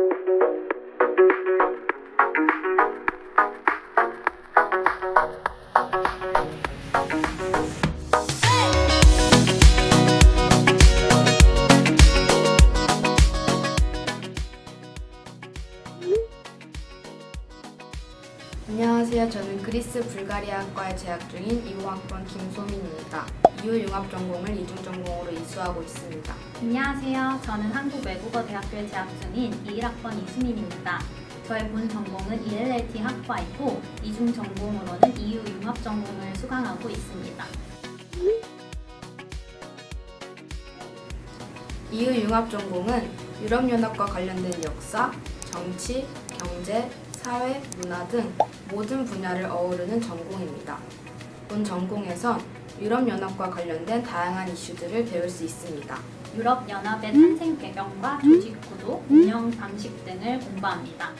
Thank you. 그리스 불가리아과에 재학 중인 20학번 김소민입니다. 이후 융합 전공을 이중 전공으로 이수하고 있습니다. 안녕하세요. 저는 한국외국어대학교에 재학 중인 21학번 이수민입니다. 저의 본 전공은 ELLT 학과이고 이중 전공으로는 EU 융합 전공을 수강하고 있습니다. 이후 융합 전공은 유럽연합과 관련된 역사, 정치, 경제, 사회, 문화 등 모든 분야를 어우르는 전공입니다. 본 전공에선 유럽연합과 관련된 다양한 이슈들을 배울 수 있습니다. 유럽연합의 탄생 배경과 조직 구도, 운영 방식 등을 공부합니다.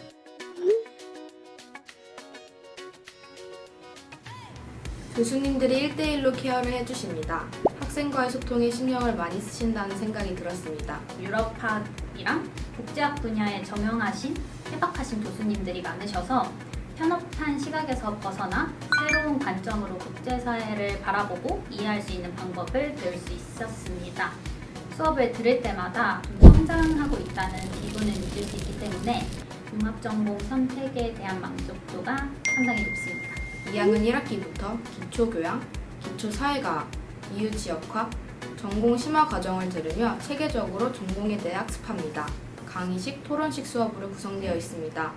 교수님들이 1대1로 케어를 해주십니다. 학생과의 소통에 신경을 많이 쓰신다는 생각이 들었습니다. 유럽학이랑 국제학 분야에 정형하신 해박하신 교수님들이 많으셔서 편협한 시각에서 벗어나 새로운 관점으로 국제사회를 바라보고 이해할 수 있는 방법을 배울 수 있었습니다. 수업을 들을 때마다 좀 성장하고 있다는 기분을 느낄 수 있기 때문에 융합전공 선택에 대한 만족도가 상당히 높습니다. 2학년 1학기부터 기초교양, 기초사회과학, 이유지역학, 전공 심화 과정을 들으며 체계적으로 전공에 대해 학습합니다. 강의식, 토론식 수업으로 구성되어 있습니다.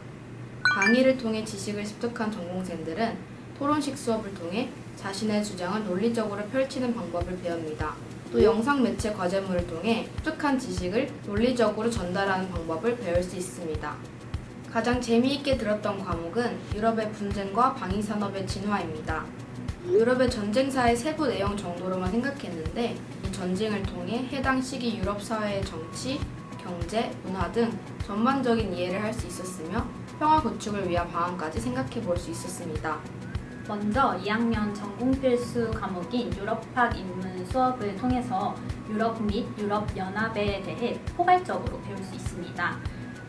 강의를 통해 지식을 습득한 전공생들은 토론식 수업을 통해 자신의 주장을 논리적으로 펼치는 방법을 배웁니다. 또 영상 매체 과제물을 통해 습득한 지식을 논리적으로 전달하는 방법을 배울 수 있습니다. 가장 재미있게 들었던 과목은 유럽의 분쟁과 방위산업의 진화입니다. 유럽의 전쟁사의 세부 내용 정도로만 생각했는데 이 전쟁을 통해 해당 시기 유럽 사회의 정치, 경제, 문화 등 전반적인 이해를 할 수 있었으며 평화 구축을 위한 방안까지 생각해 볼 수 있었습니다. 먼저 2학년 전공 필수 과목인 유럽학 입문 수업을 통해서 유럽 및 유럽 연합에 대해 포괄적으로 배울 수 있습니다.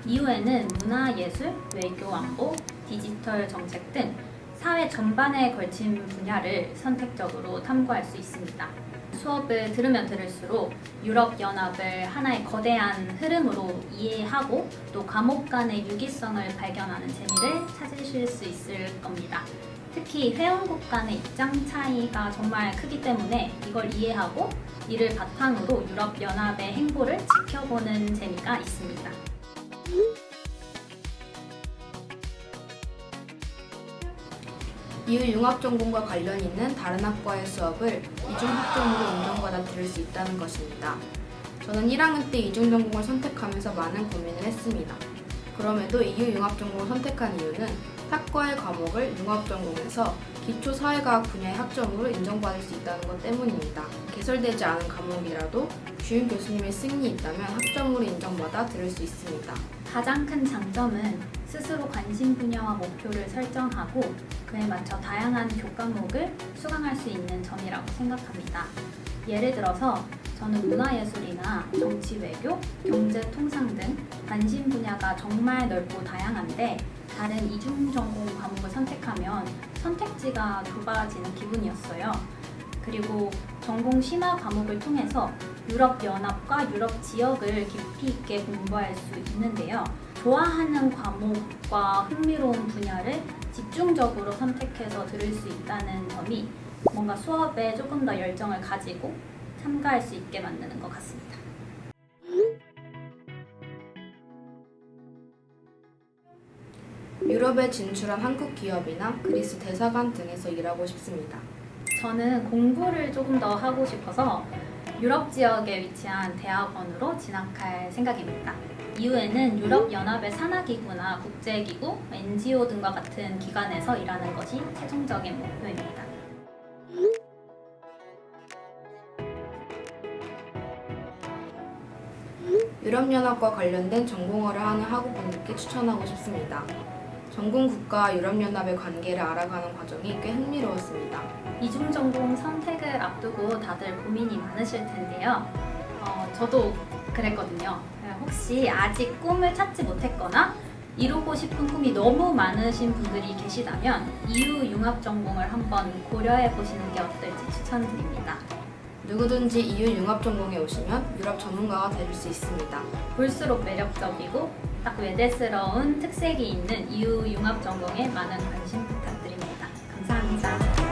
이후에는 문화 예술, 외교 안보, 디지털 정책 등 사회 전반에 걸친 분야를 선택적으로 탐구할 수 있습니다. 수업을 들으면 들을수록 유럽 연합을 하나의 거대한 흐름으로 이해하고 또 과목 간의 유기성을 발견하는 재미를 찾으실 수 있을 겁니다. 특히 회원국 간의 입장 차이가 정말 크기 때문에 이걸 이해하고 이를 바탕으로 유럽 연합의 행보를 지켜보는 재미가 있습니다. 이후 융합 전공과 관련 있는 다른 학과의 수업을 이중 학점으로 인정받아 들을 수 있다는 것입니다. 저는 1학년 때 이중 전공을 선택하면서 많은 고민을 했습니다. 그럼에도 이후 융합 전공을 선택한 이유는 탁과의 과목을 융합 전공에서 기초 사회과학 분야의 학점으로 인정받을 수 있다는 것 때문입니다. 개설되지 않은 과목이라도 주임 교수님의 승인이 있다면 학점으로 인정받아 들을 수 있습니다. 가장 큰 장점은 스스로 관심 분야와 목표를 설정하고 그에 맞춰 다양한 교과목을 수강할 수 있는 점이라고 생각합니다. 예를 들어서 저는 문화예술이나 정치 외교, 경제 통상 등 관심 분야가 정말 넓고 다양한데 다른 이중 전공 과목을 선택하면 선택지가 좁아지는 기분이었어요. 그리고 전공 심화 과목을 통해서 유럽 연합과 유럽 지역을 깊이 있게 공부할 수 있는데요. 좋아하는 과목과 흥미로운 분야를 집중적으로 선택해서 들을 수 있다는 점이 뭔가 수업에 조금 더 열정을 가지고 참가할 수 있게 만드는 것 같습니다. 유럽에 진출한 한국 기업이나 그리스 대사관 등에서 일하고 싶습니다. 저는 공부를 조금 더 하고 싶어서 유럽 지역에 위치한 대학원으로 진학할 생각입니다. 이후에는 유럽 연합의 산하기구나 국제기구, NGO 등과 같은 기관에서 일하는 것이 최종적인 목표입니다. 유럽연합과 관련된 전공어를 하는 학우분들께 추천하고 싶습니다. 전공 국가와 유럽연합의 관계를 알아가는 과정이 꽤 흥미로웠습니다. 이중 전공 선택을 앞두고 다들 고민이 많으실 텐데요. 어, 저도 그랬거든요. 혹시 아직 꿈을 찾지 못했거나 이루고 싶은 꿈이 너무 많으신 분들이 계시다면 이유 융합 전공을 한번 고려해 보시는 게 어떨지 추천드립니다. 누구든지 EU 융합 전공에 오시면 유럽 전문가가 될 수 있습니다. 볼수록 매력적이고 딱 외대스러운 특색이 있는 이유 융합 전공에 많은 관심 부탁드립니다. 감사합니다.